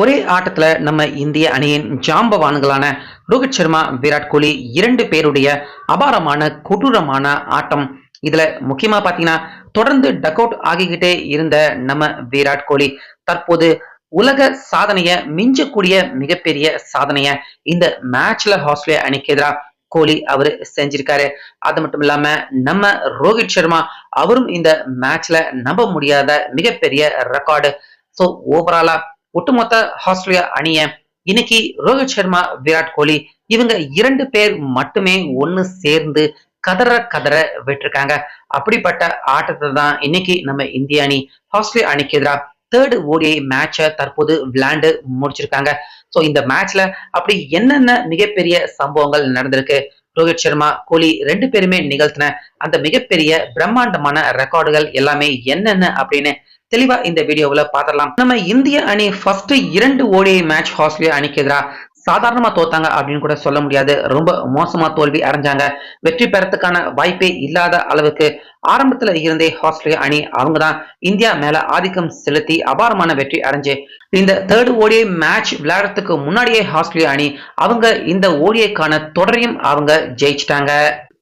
ஒரே ஆட்டத்துல நம்ம இந்திய அணியின் ஜாம்பவான்களான ரோஹித் சர்மா விராட் கோலி இரண்டு பேருடைய அபாரமான கொடூரமான ஆட்டம். இதுல முக்கியமா பாத்தீங்கன்னா தொடர்ந்து டக் அவுட் ஆகிக்கிட்டே இருந்த நம்ம விராட் கோலி தற்போது உலக சாதனைய மிஞ்சக்கூடிய மிகப்பெரிய சாதனைய இந்த மேட்ச்ல ஆஸ்திரேலியா அணிக்கு எதிராக கோலி அவரு செஞ்சிருக்காரு. அது மட்டும் இல்லாம நம்ம ரோஹித் சர்மா அவரும் இந்த மேட்ச்ல நம்ப முடியாத மிகப்பெரிய ரெக்கார்டு ஸோ ஓவராலா ஒட்டுமொத்த ஆஸ்திரேலியா அணிய இன்னைக்கு ரோஹித் சர்மா விராட் கோலி இவங்க இரண்டு பேர் மட்டுமே ஒன்னு சேர்ந்து கதற கதற விட்டுருக்காங்க. அப்படிப்பட்ட ஆட்டத்தை தான் இன்னைக்கு நம்ம இந்திய அணி ஆஸ்திரேலியா அணிக்கு எதிராக தேர்டு ஓடிஐ மேட்சை தற்போது விளையாண்டு முடிச்சிருக்காங்க. ஸோ இந்த மேட்ச்ல அப்படி என்னென்ன மிகப்பெரிய சம்பவங்கள் நடந்திருக்கு? ரோஹித் சர்மா கோலி ரெண்டு பேருமே நிகழ்த்தின அந்த மிகப்பெரிய பிரம்மாண்டமான ரெக்கார்டுகள் எல்லாமே என்னென்ன அப்படின்னு தெளிவா இந்த வீடியோவில் பார்த்துடலாம் நம்ம இந்திய அணி ஃபர்ஸ்ட் இரண்டு ஓடிஐ மேட்ச் ஆஸ்திரேலியா அணிக்கு எதிராக சாதாரணமா தோத்தாங்க அப்படின்னு கூட சொல்ல முடியாது. ரொம்ப மோசமா தோல்வி அடைஞ்சாங்க. வெற்றி பெறத்துக்கான வாய்ப்பே இல்லாத அளவுக்கு ஆரம்பத்துல இருந்தே ஆஸ்திரேலியா அணி அவங்க தான் இந்தியா மேல ஆதிக்கம் செலுத்தி அபாரமான வெற்றி அடைஞ்சு இந்த தேர்ட் ஓடிஐ மேட்ச் விளையாடுறதுக்கு முன்னாடியே ஆஸ்திரேலியா அணி அவங்க இந்த ஓடிஐக்கான தொடரையும் அவங்க ஜெயிச்சிட்டாங்க.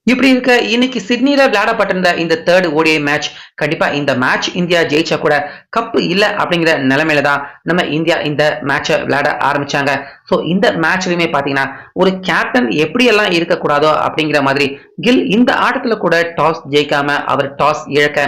இப்படி இருக்க இன்னைக்கு சிட்னில விளையாடப்பட்டிருந்த இந்த தேர்ட் ஓடிஐ மேட்ச் கண்டிப்பா இந்த மேட்ச் இந்தியா ஜெயிச்சா கூட கப்பு இல்ல அப்படிங்கிற நிலைமையில தான் நம்ம இந்தியா இந்த மேட்சை விளையாட ஆரம்பிச்சாங்க. ஸோ இந்த மேட்ச்லயுமே பாத்தீங்கன்னா ஒரு கேப்டன் எப்படியெல்லாம் இருக்கக்கூடாதோ அப்படிங்கிற மாதிரி கில் இந்த ஆட்டத்துல கூட டாஸ் ஜெயிக்காம அவர் டாஸ் இழக்க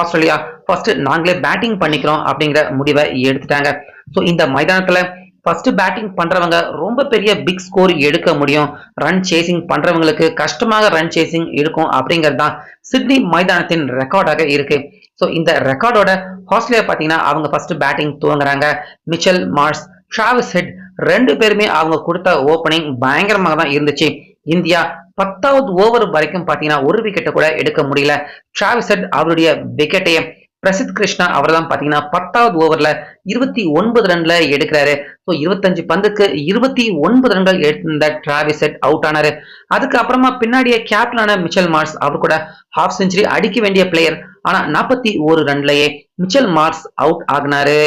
ஆஸ்திரேலியா ஃபர்ஸ்ட் நாங்களே பேட்டிங் பண்ணிக்கிறோம் அப்படிங்கிற முடிவை எடுத்துட்டாங்க. ஸோ இந்த மைதானத்துல ஃபர்ஸ்ட் பேட்டிங் பண்றவங்க ரொம்ப பெரிய பிக் ஸ்கோர் எடுக்க முடியும். ரன் சேசிங் பண்றவங்களுக்கு கஷ்டமாக ரன் சேசிங் இருக்கும் அப்படிங்கிறது தான் சிட்னி மைதானத்தின் ரெக்கார்டாக இருக்கு. ஸோ இந்த ரெக்கார்டோட ஆஸ்திரேலியா பார்த்தீங்கன்னா அவங்க ஃபர்ஸ்ட் பேட்டிங் துவங்குறாங்க. மிச்சல் மார்ஸ் ஷாவிஸ் ஹெட் ரெண்டு பேருமே அவங்க கொடுத்த ஓப்பனிங் பயங்கரமாக தான் இருந்துச்சு. இந்தியா பத்தாவது ஓவர் வரைக்கும் பார்த்தீங்கன்னா ஒரு விக்கெட்டை கூட எடுக்க முடியல. ட்ராவிஸ் ஹெட் அவருடைய விக்கெட்டையே பிரசித் கிருஷ்ணா அவர் தான் பாத்தீங்கன்னா பத்தாவது ஓவர்ல இருபத்தி ஒன்பது ரன்ல எடுக்கிறாரு. ஸோ இருபத்தஞ்சு பந்துக்கு இருபத்தி ஒன்பது ரன்கள் எடுத்திருந்த டிராவிஸ் செட் அவுட் ஆனாரு. அதுக்கப்புறமா பின்னாடியே கேப்டனான மிச்சல் மார்ஸ் அவர் கூட ஹாஃப் செஞ்சுரி அடிக்க வேண்டிய பிளேயர் ஆனா நாற்பத்தி ஒரு ரன்லயே மிச்சல் மார்ஸ் அவுட் ஆகினாரு.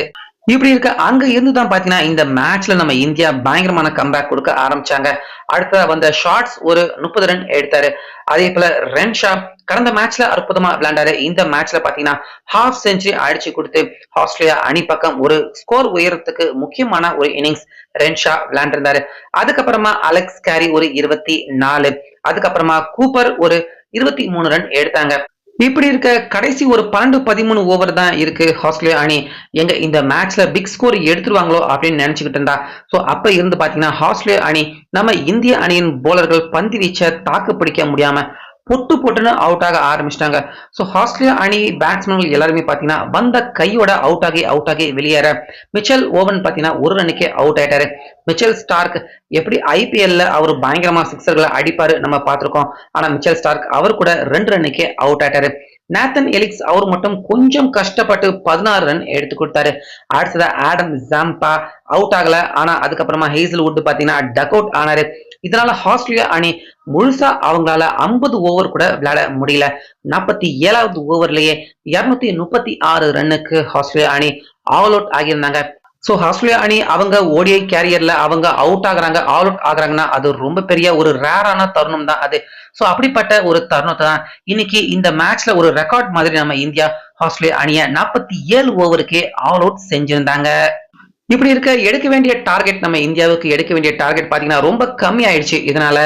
இப்படி இருக்க அங்க இருந்து தான் பாத்தீங்கன்னா இந்த மேட்ச்ல நம்ம இந்தியா பயங்கரமான கம்பேக் கொடுக்க ஆரம்பிச்சாங்க. அடுத்த வந்த ஷார்ட்ஸ் ஒரு முப்பது ரன் எடுத்தாரு. அதே போல ரென்ஷா கடந்த மேட்ச்ல அற்புதமா விளையாண்டாரு. இந்த மேட்ச்ல பாத்தீங்கன்னா ஹாஃப் செஞ்சுரி அடிச்சு கொடுத்து ஆஸ்திரேலியா அணி பக்கம் ஒரு ஸ்கோர் உயரத்துக்கு முக்கியமான ஒரு இன்னிங்ஸ் ரென்ஷா விளையாண்டிருந்தாரு. அதுக்கப்புறமா அலெக்ஸ் கேரி ஒரு இருபத்தி நாலு. அதுக்கப்புறமா கூப்பர் ஒரு இருபத்தி மூணு ரன் எடுத்தாங்க. இப்படி இருக்க கடைசி ஒரு பன்னெண்டு பதிமூணு ஓவர் தான் இருக்கு ஆஸ்திரேலியா அணி. எங்க இந்த மேட்ச்ல பிக் ஸ்கோர் எடுத்துருவாங்களோ அப்படின்னு நினைச்சுக்கிட்டு இருந்தா. ஸோ அப்ப இருந்து பாத்தீங்கன்னா ஆஸ்திரேலியா அணி நம்ம இந்திய அணியின் போலர்கள் பந்து வீச்சை தாக்கு பிடிக்க முடியாம புட்டு பொட்டுன்னு அவுட் ஆக ஆரம்பிச்சிட்டாங்க. ஸோ ஆஸ்திரேலியா அணி பேட்ஸ்மேன்கள் எல்லாருமே பார்த்தீங்கன்னா வந்த கையோட அவுட் ஆகி அவுட் ஆகி வெளியேற. மிச்சல் ஓவன் பார்த்தீங்கன்னா ஒரு ரன்னுக்கே அவுட் ஆயிட்டாரு. மிச்சல் ஸ்டார்க் எப்படி ஐபிஎல்ல அவர் பயங்கரமா சிக்ஸர்களை அடிப்பாரு நம்ம பார்த்துருக்கோம் ஆனா மிச்சல் ஸ்டார்க் அவர் கூட ரெண்டு ரன்னுக்கே அவுட் ஆயிட்டாரு. நேத்தன் எலிக்ஸ் அவர் மட்டும் கொஞ்சம் கஷ்டப்பட்டு பதினாறு ரன் எடுத்து கொடுத்தாரு. அடுத்ததா ஆடம் ஜாம்பா அவுட் ஆகல. ஆனா அதுக்கப்புறமா ஹேசல் வுட் பாத்தீங்கன்னா டக் அவுட் ஆனாரு. இதனால ஆஸ்திரேலியா அணி முழுசா அவங்களால ஐம்பது ஓவர் கூட விளையாட முடியல. நாற்பத்தி ஏழாவது ஓவர்லயே இருநூத்தி முப்பத்தி ஆறு ரன்னுக்கு ஆஸ்திரேலியா அணி ஆல் அவுட் ஆகியிருந்தாங்க. ஸோ ஆஸ்திரேலியா அணி அவங்க ஓடிஐ கேரியர்ல அவங்க அவுட் ஆகுறாங்க. ஆல் அவுட் ஆகுறாங்கன்னா அது ரொம்ப பெரிய ஒரு ரேரான தருணம் தான் அது. ஸோ அப்படிப்பட்ட ஒரு தருணத்தை தான் இன்னைக்கு இந்த மேட்ச்ல ஒரு ரெக்கார்ட் மாதிரி நம்ம இந்தியா ஆஸ்திரேலியா அணியை நாற்பத்தி ஏழு ஓவருக்கே ஆல் அவுட் செஞ்சிருந்தாங்க. இப்படி இருக்க எடுக்க வேண்டிய டார்கெட் நம்ம இந்தியாவுக்கு எடுக்க வேண்டிய டார்கெட் பாத்தீங்கன்னா ரொம்ப கம்மி ஆயிடுச்சு இதனால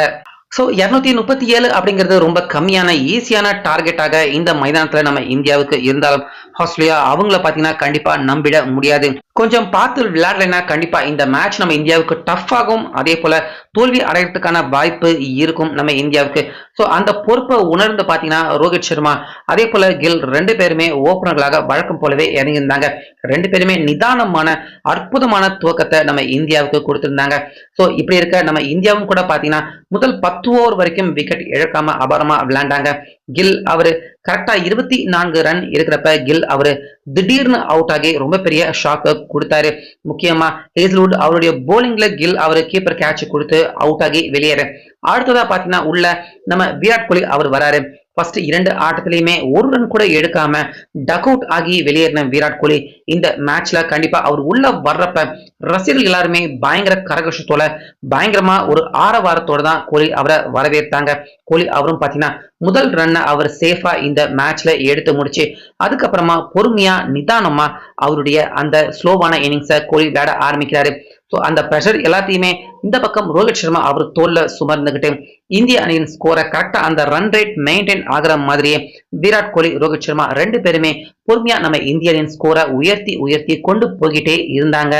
ஸோ இரநூத்தி முப்பத்தி ஏழு அப்படிங்கிறது ரொம்ப கம்மியான ஈஸியான டார்கெட்டாக இந்த மைதானத்தில் நம்ம இந்தியாவுக்கு இருந்தாலும் ஆஸ்திரேலியா அவங்கள பார்த்தீங்கன்னா கண்டிப்பா நம்பிட முடியாது. கொஞ்சம் பார்த்து விளையாடலைன்னா கண்டிப்பாக இந்த மேட்ச் நம்ம இந்தியாவுக்கு டஃப் ஆகும். அதே போல தோல்வி அடைகிறதுக்கான வாய்ப்பு இருக்கும் நம்ம இந்தியாவுக்கு. ஸோ அந்த பொறுப்பை உணர்ந்து பார்த்தீங்கன்னா ரோஹித் சர்மா அதே போல கில் ரெண்டு பேருமே ஓப்பனர்களாக வழக்கம் போலவே இறங்கியிருந்தாங்க ரெண்டு பேருமே நிதானமான அற்புதமான துவக்கத்தை நம்ம இந்தியாவுக்கு கொடுத்திருந்தாங்க. ஸோ இப்படி இருக்க நம்ம இந்தியாவும் கூட பார்த்தீங்கன்னா முதல் பத்து ஓவர் வரைக்கும் விக்கெட் இழக்காம அபாரமா விளையாண்டாங்க. கில் அவரு கரெக்டா இருபத்தி நான்கு ரன் இருக்கிறப்ப கில் அவரு திடீர்னு அவுட் ஆகி ரொம்ப பெரிய ஷாக்கு கொடுத்தாரு. முக்கியமா ஹேஸ்லவுட் அவருடைய போலிங்ல கில் அவரு கீப்பர் கேட்ச் கொடுத்து அவுட் ஆகி வெளியேற. அடுத்ததா பாத்தீங்கன்னா உள்ள நம்ம விராட் கோலி அவர் வராரு. ஃபர்ஸ்ட் இரண்டு ஆட்டத்திலையுமே ஒரு ரன் கூட எடுக்காம டக் அவுட் ஆகி வெளியேறின விராட் கோலி. இந்த மேட்ச்ல கண்டிப்பா அவர் உள்ள வர்றப்ப ரசிகர்கள் எல்லாருமே பயங்கர கரகோஷத்தோட பயங்கரமா ஒரு ஆரவாரத்தோட தான் கோலி அவரை வரவேற்றாங்க. கோலி அவரும் பாத்தீங்கன்னா முதல் ரன்னை அவர் சேஃபா இந்த மேட்ச்ல எடுத்து முடிச்சு அதுக்கப்புறமா பொறுமையா நிதானமா அவருடைய அந்த ஸ்லோவான இன்னிங்ஸை கோலி விளையாட ஆரம்பிக்கிறாரு. ஸோ அந்த ப்ரெஷர் எல்லாத்தையுமே இந்த பக்கம் ரோஹித் சர்மா அவர் தோல்ல சுமர்ந்துகிட்டு இந்திய அணியின் ஸ்கோரை கரெக்டா அந்த ரன் ரேட் மெயின்டைன் ஆகிற மாதிரியே விராட் கோலி ரோஹித் சர்மா ரெண்டு பேருமே பொறுமையா நம்ம இந்திய அணியின் ஸ்கோரை உயர்த்தி உயர்த்தி கொண்டு போய்கிட்டே இருந்தாங்க.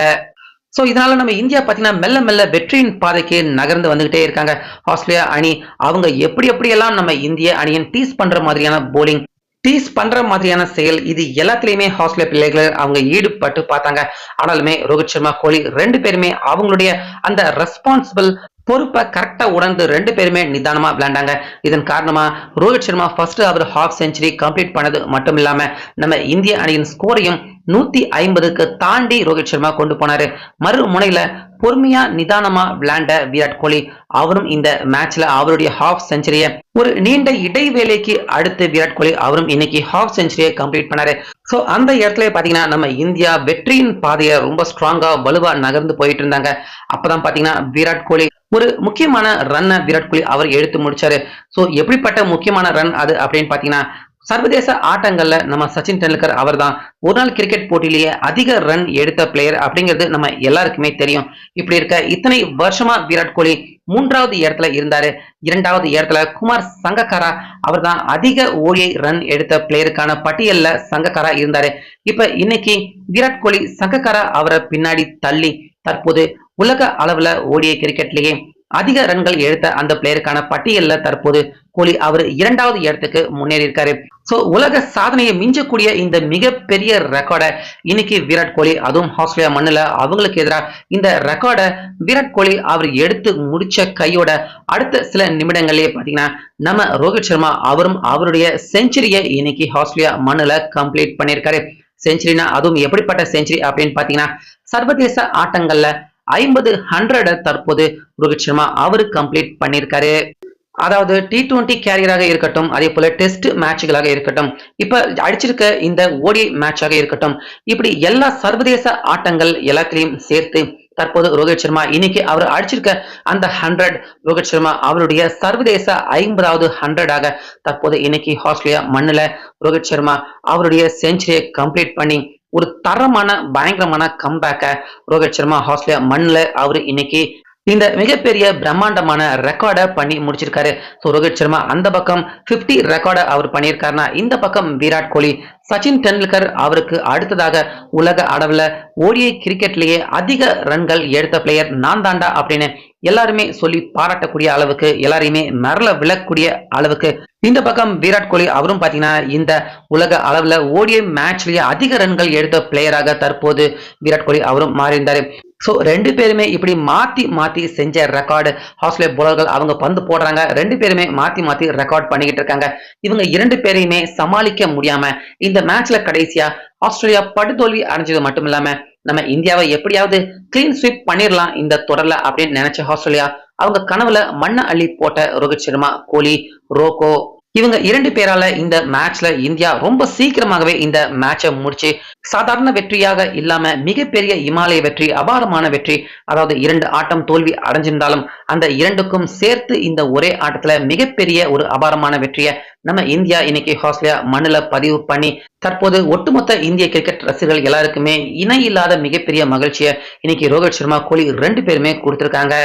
ஸோ இதனால நம்ம இந்தியா பார்த்தீங்கன்னா மெல்ல மெல்ல வெற்றியின் பாதைக்கு நகர்ந்து வந்துகிட்டே இருக்காங்க. ஆஸ்திரேலியா அணி அவங்க எப்படி எப்படியெல்லாம் நம்ம இந்திய அணியின் டீஸ் பண்ற மாதிரியான போலிங் டீஸ் பண்ற மாதிரியான செயல். இது எல்லாத்துலயுமே ஆஸ்திரேலிய பிள்ளைகள் அவங்க ஈடுபட்டு பார்த்தாங்க. ஆனாலுமே ரோஹித் சர்மா கோலி ரெண்டு பேருமே அவங்களுடைய அந்த ரெஸ்பான்சிபிள் பொறுப்பை கரெக்டா உணர்ந்து ரெண்டு பேருமே நிதானமா விளையாண்டாங்க. இதன் காரணமா ரோஹித் சர்மா ஃபர்ஸ்ட் அவர் ஹாஃப் செஞ்சுரி கம்ப்ளீட் பண்ணது மட்டும் இல்லாம நம்ம இந்திய அணியின் ஸ்கோரையும் நூத்தி ஐம்பதுக்கு தாண்டி ரோஹித் சர்மா கொண்டு போனாரு. மறு முனையில பொறுமையா நிதானமா விளையாண்ட விராட் கோலி அவரும் இந்த மேட்ச்ல அவருடைய ஹாஃப் செஞ்சுரிய ஒரு நீண்ட இடைவேளைக்கு அடுத்து விராட் கோலி அவரும் இன்னைக்கு ஹாஃப் செஞ்சுரியை கம்ப்ளீட் பண்ணாரு. சோ அந்த இடத்துல பாத்தீங்கன்னா நம்ம இந்தியா வெற்றியின் பாதையை ரொம்ப ஸ்ட்ராங்கா வலுவா நகர்ந்து போயிட்டு இருந்தாங்க. அப்பதான் பாத்தீங்கன்னா விராட் கோலி ஒரு முக்கியமான ரன்னை விராட் கோலி அவர் எடுத்து முடிச்சாரு. சோ எப்படிப்பட்ட முக்கியமான ரன் அது அப்படின்னு பாத்தீங்கன்னா சர்வதேச ஆட்டங்கள்ல நம்ம சச்சின் டெண்டுல்கர் அவர் தான் ஒரு நாள் கிரிக்கெட் போட்டியிலேயே அதிக ரன் எடுத்த பிளேயர் அப்படிங்கிறது நம்ம எல்லாருக்குமே தெரியும். இப்படி இருக்க இத்தனை வருஷமா விராட் கோலி மூன்றாவது இடத்துல இருந்தாரு. இரண்டாவது இடத்துல குமார் சங்கக்காரா அவர் தான் அதிக ஓடிஐ ரன் எடுத்த பிளேயருக்கான பட்டியல்ல சங்கக்காரா இருந்தாரு. இப்ப இன்னைக்கு விராட் கோலி சங்கக்காரா அவரை பின்னாடி தள்ளி தற்போது உலக அளவுல ஓடிய கிரிக்கெட்லயே அதிக ரன்கள் எடுத்த அந்த பிளேயருக்கான பட்டியல்ல தற்போது கோலி அவர் இரண்டாவது இடத்துக்கு முன்னேறி இருக்காரு. சோ உலக சாதனையை மிஞ்சக்கூடிய இந்த மிகப்பெரிய ரெக்கார்டை இன்னைக்கு விராட் கோலி அதுவும் ஆஸ்திரேலியா மண்ணுல அவங்களுக்கு எதிராக இந்த ரெக்கார்டை விராட் கோலி அவர் எடுத்து முடிச்ச கையோட அடுத்த சில நிமிடங்கள்லயே பாத்தீங்கன்னா நம்ம ரோஹித் சர்மா அவரும் அவருடைய செஞ்சுரியை இன்னைக்கு ஆஸ்திரேலியா மண்ணில் கம்ப்ளீட் பண்ணியிருக்காரு. செஞ்சுரினா அதுவும் எப்படிப்பட்ட செஞ்சுரி அப்படின்னு பாத்தீங்கன்னா சர்வதேச ஆட்டங்கள்ல ஐம்பது ஹண்ட்ரட தற்போது ரோஹித் சர்மா அவரு கம்ப்ளீட் பண்ணியிருக்காரு. அதாவது டி டுவெண்டி கேரியராக இருக்கட்டும் அதே போல டெஸ்ட் மேட்சுகளாக இருக்கட்டும் இப்ப அடிச்சிருக்க இந்த ஓடி மேட்சாக இருக்கட்டும் இப்படி எல்லா சர்வதேச ஆட்டங்கள் எல்லாத்திலையும் சேர்த்து தற்போது ரோஹித் சர்மா இன்னைக்கு அவர் அடிச்சிருக்க அந்த ஹண்ட்ரட் ரோஹித் சர்மா அவருடைய சர்வதேச ஐம்பதாவது ஹண்ட்ரடாக தற்போது இன்னைக்கு ஆஸ்திரேலியா மண்ணுல ரோஹித் சர்மா அவருடைய செஞ்சுரியை கம்ப்ளீட் பண்ணி ஒரு தரமான பயங்கரமான கம்பேக்க ரோஹித் சர்மா ஆஸ்திரேலியா மண்ணில் அவர் இன்னைக்கு இந்த மிகப்பெரிய பிரம்மாண்டமான ரெக்கார்டை பண்ணி முடிச்சிருக்காரு. ஸோ ரோஹித் சர்மா அந்த பக்கம் 50 ரெக்கார்டை அவர் பண்ணியிருக்காருன்னா இந்த பக்கம் விராட் கோலி சச்சின் டெண்டுல்கர் அவருக்கு அடுத்ததாக உலக அளவில் ஓடிஐ கிரிக்கெட்லேயே அதிக ரன்கள் எடுத்த பிளேயர் நான் தாண்டா அப்படின்னு எல்லாருமே சொல்லி பாராட்டக்கூடிய அளவுக்கு எல்லாரையுமே மரல விழக்கூடிய அளவுக்கு இந்த பக்கம் விராட் கோலி அவரும் பாத்தீங்கன்னா இந்த உலக அளவுல ஓடிஐ மேட்ச்லயே அதிக ரன்கள் எடுத்த பிளேயராக தற்போது விராட் கோலி அவரும் மாறியிருந்தார். ஸோ ரெண்டு பேருமே இப்படி மாற்றி மாற்றி செஞ்ச ரெக்கார்டு ஆஸ்திரேலிய போலர்கள் அவங்க பந்து போடுறாங்க. ரெண்டு பேருமே மாற்றி மாற்றி ரெக்கார்ட் பண்ணிக்கிட்டு இருக்காங்க. இவங்க இரண்டு பேரையுமே சமாளிக்க முடியாமல் இந்த மேட்ச்சில் கடைசியா ஆஸ்திரேலியா படுதோல்வி அடைஞ்சது மட்டும் இல்லாமல் நம்ம இந்தியாவை எப்படியாவது கிளீன் ஸ்வீப் பண்ணிடலாம் இந்த தொடரில் அப்படின்னு நினைச்ச ஆஸ்திரேலியா அவங்க கனவுல மண்ணை அள்ளி போட்ட ரோஹித் சர்மா கோலி ரோகோ இவங்க இரண்டு பேரால இந்த மேட்ச்ல இந்தியா ரொம்ப சீக்கிரமாகவே இந்த மேட்சை முடிச்சு சாதாரண வெற்றியாக இல்லாம மிகப்பெரிய இமாலய வெற்றி அபாரமான வெற்றி அதாவது இரண்டு ஆட்டம் தோல்வி அடைஞ்சிருந்தாலும் அந்த இரண்டுக்கும் சேர்த்து இந்த ஒரே ஆட்டத்துல மிகப்பெரிய ஒரு அபாரமான வெற்றியை நம்ம இந்தியா இன்னைக்கு ஆஸ்திரேலியா மண்ணில் பதிவு பண்ணி தற்போது ஒட்டுமொத்த இந்திய கிரிக்கெட் ரசிகர்கள் எல்லாருக்குமே இணை இல்லாத மிகப்பெரிய மகிழ்ச்சியை இன்னைக்கு ரோஹித் சர்மா கோலி ரெண்டு பேருமே கொடுத்திருக்காங்க.